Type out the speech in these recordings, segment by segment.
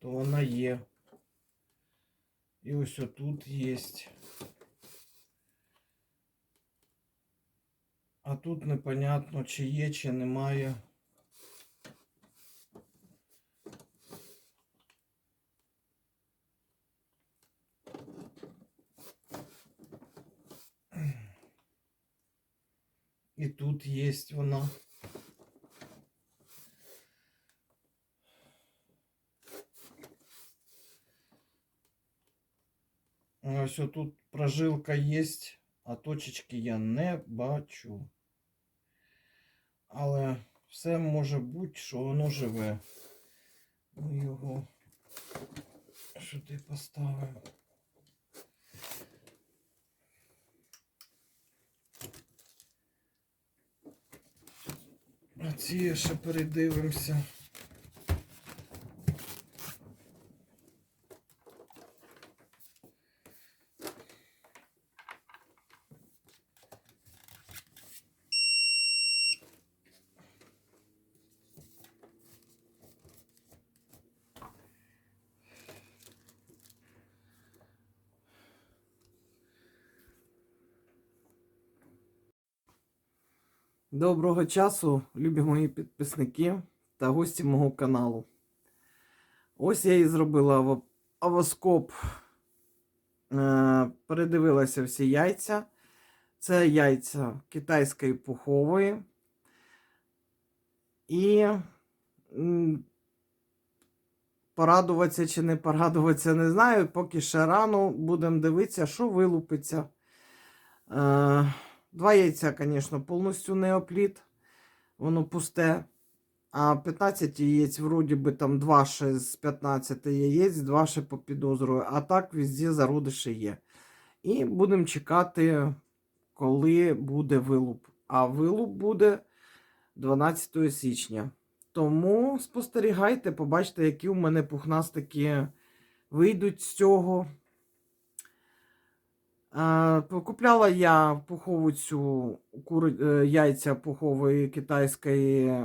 то вона є. І ось отут є. А тут непонятно, чи є, чи немає. І тут є вона. Ось тут прожилка є, а точечки я не бачу. Але все може бути, що воно живе. Ми його сюди поставимо. А ці ще передивимося. Доброго часу, любі мої підписники та гості мого каналу. Ось я і зробила авоскоп. Е, передивилася всі яйця. Це яйця китайської пухової. І порадуватися чи не порадуватися, не знаю. Поки ще рано будемо дивитися, що вилупиться. Два яйця, звісно, повністю неопліт. Воно пусте. А 15 яєць, вроді би, там 2 ще з 15 яєць, 2 ще по підозрою. А так везде зародиші є. І будемо чекати, коли буде вилуп. А вилуп буде 12 січня. Тому спостерігайте, побачите, які у мене пухнастики вийдуть з цього. Е, Купляла я пухову цю кури, е, яйця пухової китайської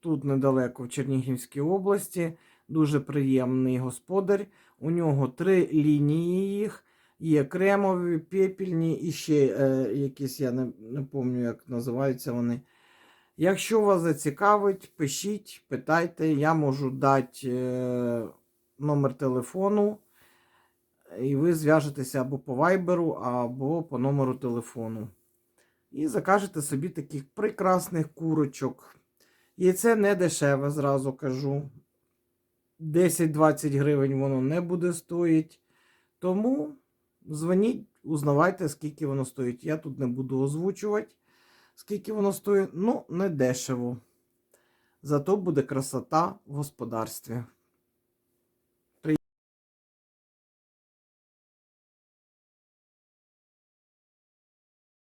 тут недалеко в Чернігівській області. Дуже приємний господар. У нього три лінії їх. Є кремові, пепельні і ще е, якісь, я не, не пам'ятаю, як називаються вони. Якщо вас зацікавить, пишіть, питайте, я можу дати е, номер телефону. І ви зв'яжетеся або по вайберу, або по номеру телефону. І закажете собі таких прекрасних курочок. Яйце не дешеве, зразу кажу. 10-20 гривень воно не буде стоїть. Тому дзвоніть, узнавайте, скільки воно стоїть. Я тут не буду озвучувати, скільки воно стоїть. Ну, не дешево. Зато буде красота в господарстві.